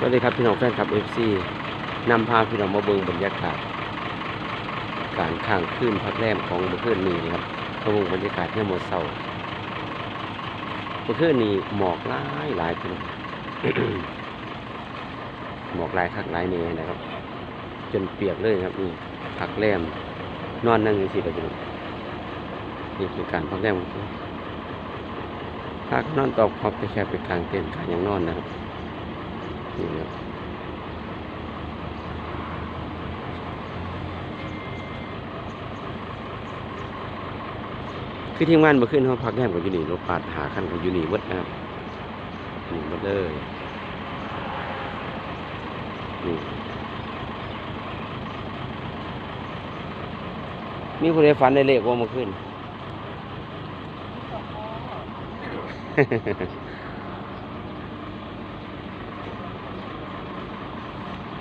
สวัสดีครับพี่น้องแฟนคลับ FC นำพาพี่น้องมาเบิ่งบรรยากาศ การข้างขึ้นพักแรมของเมื่อคืนนี้นะครับมาเบิ่งบรรยากาศที่มอเศร้าเมื่อคืนนี้หมอกหลายหลายพี่น้องหมอกหลายคักหลายเนนะครับ จนเปียกเลยครับนี่พักแรมนอนนั่งอยู่สิครับพี่น้องนี่คือการพักแรมของผมพักนอนตอกขอบไปแค่ไปกลางเต็นท์กลางยังนอนนะครับ นี่ครับคือทีมงานมาขึ้นห้องพักแรมกับยูนีรถปาดหาขั้นกับยูนี่เบิดนะนี่เบิดเลยนี่มีคนได้ฝันได้เลขว่ามาขึ้น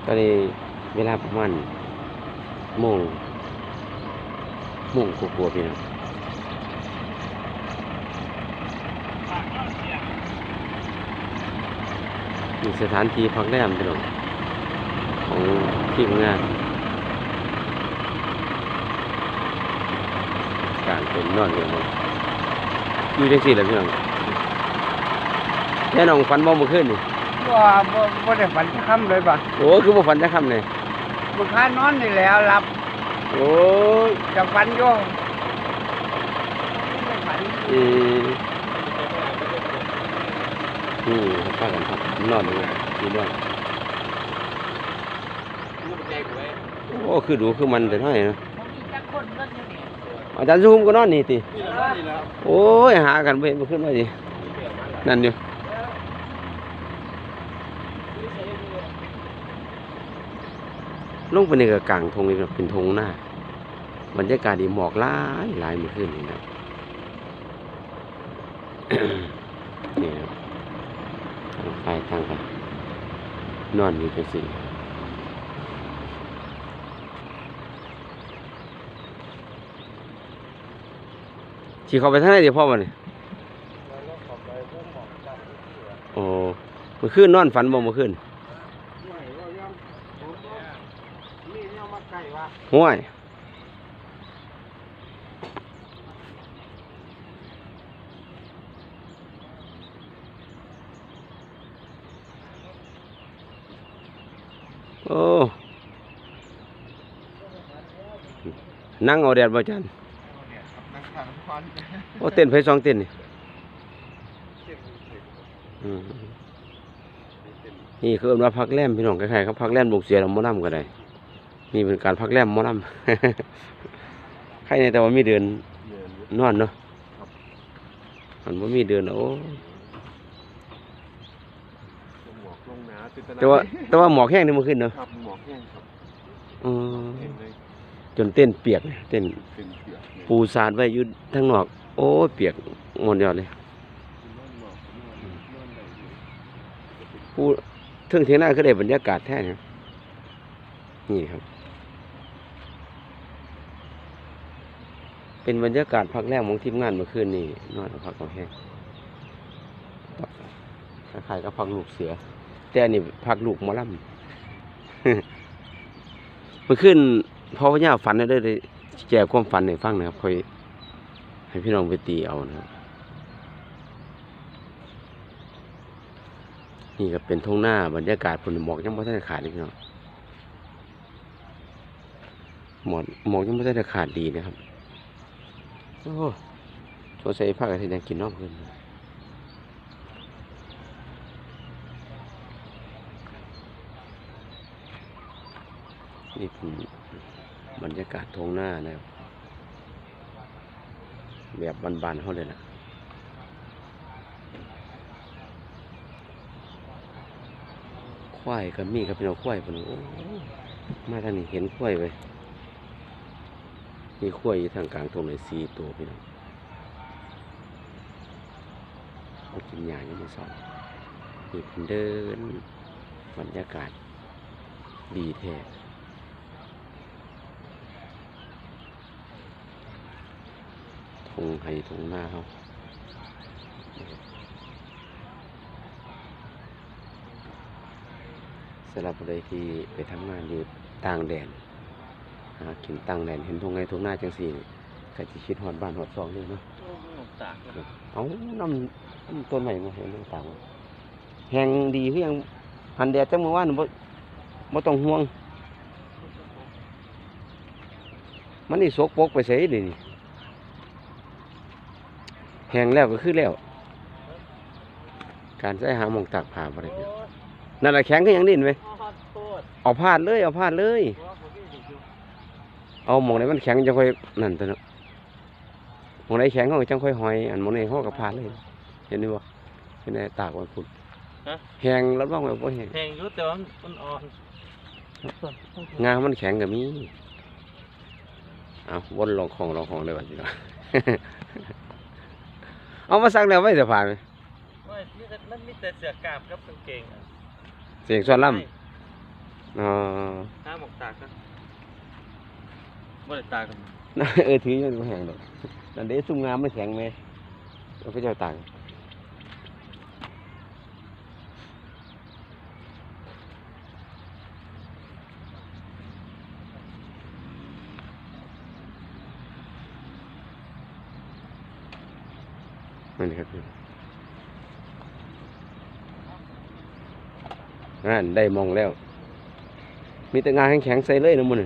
ตอนนี้เวลาประมาณโมงโมงกลัวาๆพี่น้องมีสถานที่พักแรมพี่น้องของที่ทำงาน การเป็นนอนอยู่เนอยู่จังสี่แหละพี่น้องแน่น้องฝันบ่มื่อคืนนี่ ว่าบ่บ่ได้ฝันจะค่ำเลยป่ะโอ้คือบ่ฝันจะค่ำเลยบุค้านอนนี่แล้วหลับโอ้ยจะฝันอยู่ไม่ฝันอืมนี่พากันพักนอนอยู่นี่นอนโอ้คือดูคือมันแต่น้อยนะอาจารย์ซูมก็นอนนี่ติโอ้ยหากันไปมาขึ้นมาดินั่นอยู่ ลงไปในกระกลางทงนี่เป็นทงหน้า บรรยากาศดีหมอกหลายหลายเมื่อคืนนี่นะนี่ครับทางไปทางไปนอนอยู่เป็นสิขี่เขาไปทางไหนเดี๋ยวพ่อมาเนี่ยโอ้เมื่อคืนนอนฝันบ่เมื่อคืน นี่เนี่ยมาใกล้ว่า ห้วยโอ้นั่งเอาแดดบ่จันนักขังควันโอ้เต้นไฟสองเต้นนี่อืมนี่คือเอิ้นว่าพักแรมพี่น้องคล้ายๆครับพักแรมลูกเสือเราหมอลำก็ได้ นี่เป็นการพักแรมหมอลำใครในแต่ว่ามีเดือนนอนเนาะมันว่ามีเดือนโอ้หมอกลงหนาติดแต่ว่าแต่ว่าหมอกแห้งนี่มันขึ้นเนาะครับหมอกแห้งครับอืมเห็นเลยจนเต้นเปียกเลยเต้นเป็นเปียกเลยปูสาดไว้อยู่ทั้งนอก โอ้ยเปียกหมดยอดเลยนอนหมอกนอนนอนได้อยู่ปูเทิงเทียงหน้าก็ได้บรรยากาศแท้เนี่ยนี่ครับ เป็นบรรยากาศพักแรกของทีมงานเมื่อคืนนี่นอนพักเอาแห้งคล้ายๆกับพักลูกเสือ แต่อันนี่พักลูกมอลำเมื่อคืนพ่อพญาฝันได้เลยแจกความฝันให้ฟังนะครับค่อยให้พี่น้องไปตีเอานะครับนี่ก็เป็นทุ่งหน้าบรรยากาศฝนหมอกยังไม่ทันได้ขาดเลยพี่น้องหมอกหมอกยังไม่ทันได้ขาดดีนะครับ โอ้สงสัยภาคอาทิตย์ยังกินน้องขึ้นนี่เป็นบรรยากาศทงหน้านะครับ แบบบานๆเขาเลยนะควายก็มีครับพี่น้องควายผมโอ้มาทางนี้เห็นควายไป มีควายอยู่ทางกลางตรงไหนสี่ตัวพี่น้องเขากินหญ้ายังม่สอนนี่เป็นเดินบรรยากาศ ดีแท้ทงไห้ทงหน้าเขาสำหรับผู้ใดที่ไปทำงานอยู่ต่างแดน หากินต่างแดนเห็นทงไงทงหน้าจังสี่ก็สิคิดฮอดบ้านฮอดซองนี่เนาะโอ้หมอกตากเลยเอาน้ำน้ำต้นใหม่มาเห็นต่างๆแหงดีคือยังหันแดดจังเมื่อวานบ่บ่ต้องห่วง มันนี่สกปรกไปเสียดินี่แห้งแล้วก็คือแล้ว การใช้หาหมองตากผ้าบ่ได้เปรียบนั่นแหละแข็งก็ยังดิ้นไปโคตรเอาพาดเลย เอาพาดเลยว่าผมไม่ได้อยู่ เอาหมองไหนมันแข็งจังค่อยนั่นตัวเนาะหมองไหนแข็งเขาก็จังค่อยหอยอันหมองไหนเขาก็พาดเลย เห็นไหมบ่เห็นไหมตากไว้พุ่นแห้งรับรองไว้บ่แห้งแพงอยุ่แต่ว่ามันอ่อนงามันแข็งก็มีเอาวนลองของลองของเลยวันนี้เนาะ เอามาซักแล้วไว้เสียผ่านไหมว่ามีแต่มันมีแต่เสือกาบกับกางเกงอะเสียงส่วนล่ำอ๋อ ห้าหมอกตากนะ บ่ได้ตากกันเออถืออยังบ่แห้งดอกนั่นเด้ซุ่มงามมันแข็งไหมเราก็จะเอาต่างนั่นครับนั่นได้มองแล้ว มีแต่งานแข็งๆใส่เลยนะมัน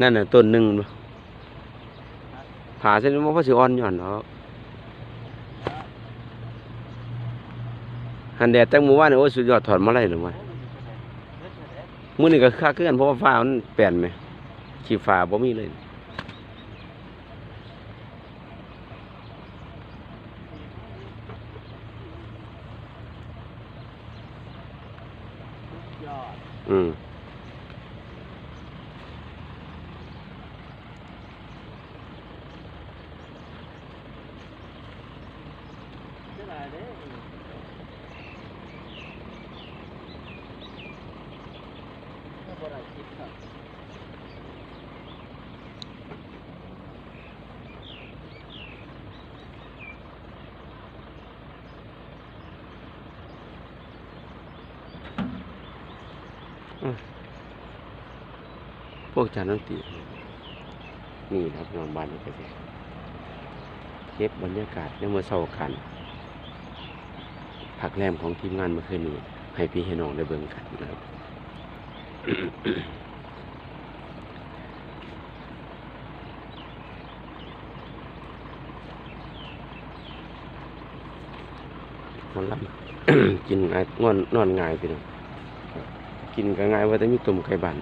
นั่นน่ะต้นหนึ่งบ่ผ่าเส้นมันก็สิอ่อนหย่อนเนาะหันแดดตั้งมือว่านนี่โอ้ยสุดยอดถอดมาไล่หรือวะมื้อนี้ก็คักคือกันเพราะว่าฟ้ามันแปลนไหมขี้ฟ้าบ่มีเลยยอดอืม เท่าไหร่เด้ถ้า บ่ได้คิดครับพวกจานนตีนี่ครับนอนบ้านนี่ก็สิเก็บบรรยากาศในเมื่อเช้ากันพักแรมของทีมงานเมื่อคืนนี้ให้พี่ให้น้องได้เบิ่งกันนะครับ นอนลับกินง่ายนอนนอนง่ายพี่น้องครับกินก็ง่ายว่าแต่มีตุ่มไก่บัน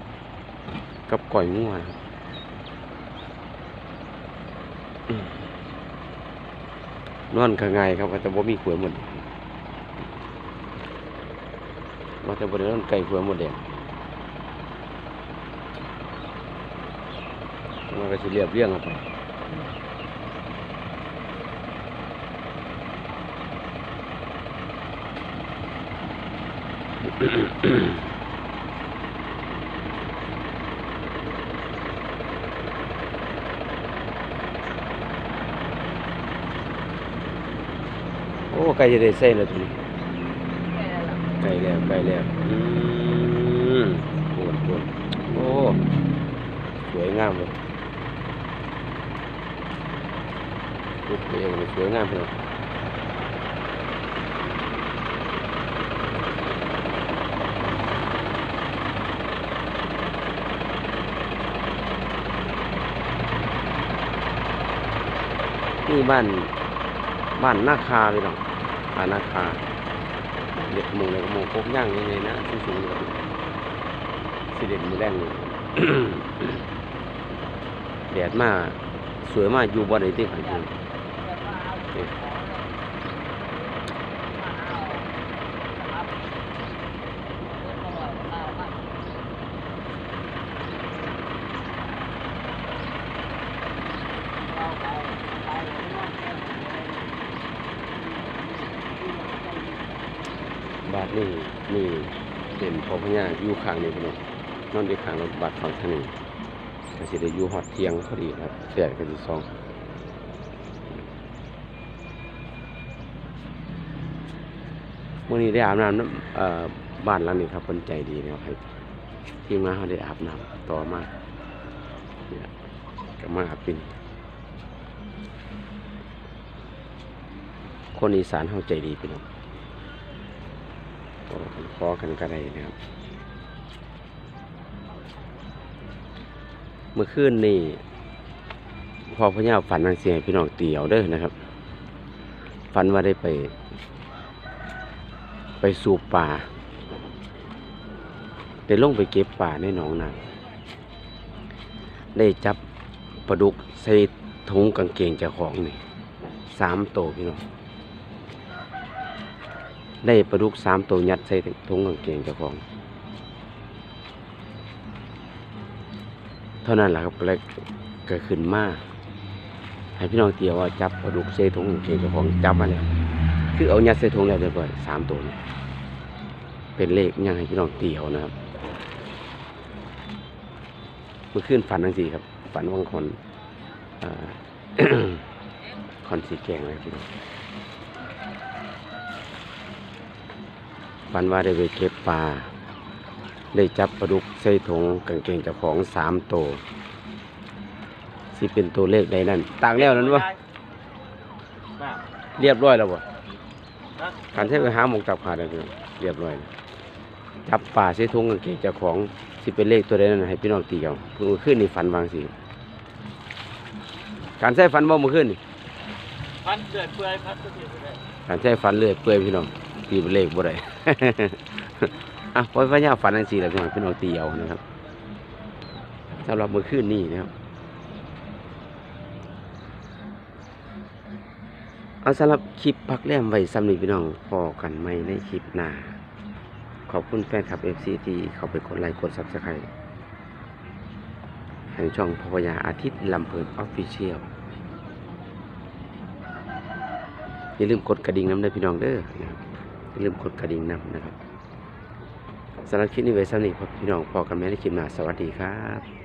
กับก่อยงัวนะครับนอนก็ง่ายครับว่าแต่บ่มีขวยหมดว่าแต่บ่ได้นอนไก่ขวยหมดแดงมัน ก็สิเรียบเรียงออกไปโอ้ไก่จะได้ใส่แล้วตัวนี้ไก่แล้วไก่แล้วอืมปวดปวดโอ้ สวยงามเลย รูปเองสวยงามเลยนี่บ้านบ้านนาคาเลยเนาะบ้านนาคาเด็กหมงเลยก็หมงพกย่างยังไงนะสูงๆเลยสิเด็ดมือแรงเลยแดดมากสวยมากอยู่บ่ได้ที่ขันอยู่ บาทนี่นี่เป็นพอพญาอยู่ข้างนี่พี่น้องนอนอยู่ข้างรถบัสฝั่งทางนี้ก็สิได้อยู่ฮอดเทียงพอดีครับแดดก็สิส่อง มื้อนี้ได้อาบน้ำน้ำบ้านหลังนี้ครับเพิ่นใจดีนะครับให้ทีมงานเขาได้อาบน้ำต่อมาเนี่ยก็มาอาบเป็นคนอีสานเฮาใจดีพี่น้องขอกันขอกันก็ได้นะครับ เมื่อคืนนี่พอพญาฝันทางเสียงให้พี่น้องเตียวเด้อนะครับ ฝันว่าได้ไป ไปสูบป่าได้ลงไปเก็บป่าในหนองนาได้จับปลาดุกใส่ถุงกางเกงเจ้าของนี่สามโตวพี่น้องได้ปลาดุกสามตัวยัดใส่ถุงกางเกงเจ้าของ เท่านั้นแหละครับก็เลยเกิดขึ้นมาให้พี่น้องเตียวว่าจับปลาดุกเซถุงกางเกงเจ้าของจับมาแล้ว คือเอายัดใส่ถุงแล้วเรียบร้อยสามตัวนี่เป็นเลขยังให้พี่น้องตียวนะครับเมื่อคืนฝันทั้งสี่ครับ ฝันวังคนเอ่อคอนสีแกงเลยพี่น้องฝันว่าได้ไปเก็บปลาได้จับปลาดุกใส่ถุงกางเกงเจ้าของสามตัวสิเป็นตัวเลขใดนั่นต่างแล้วนั้นวะเรียบร้อยแล้ววะฮะการใช้ไปหาหมกจับขาได้เพียงเรียบร้อยแล้วจับป่าใส่ถุงกางเกงเจ้าของสิเป็นเลขตัวใดนั่นให้พี่น้องตีเอาเพิ่งเมื่อคืนนี่ฝันวางสิการใช้ฝันบ่เมื่อคืนนี่พันเดือดเปื่อยพันก็เสียไปได้การใช้ฝันเลื่อยเปื่อยพี่น้องตีเป็นเลขบ่ได้อะพอพญาฝันจังซี่แหละพี่น้องพี่น้องตีเอานะครับสำหรับเมื่อคืนนี้นะครับ เอาสำหรับคลิปพักแรมไว้ซ้ำนี้พี่น้องพอกันไหมในคลิปหน้า ขอบคุณแฟนคลับ FC ที่เข้าไปกดไลค์กด Subscribe ทางช่องพพยาอาทิตย์ลำเพลินออฟฟิเชียลอย่าลืมกดกระดิ่งน้ำด้วยพี่น้องเด้อนะครับอย่าลืมกดกระดิ่งน้ำนะครับสำหรับคลิปนี้ไว้ซ้ำนี้พบพี่น้องพอกันไหมในคลิปหน้าสวัสดีครับ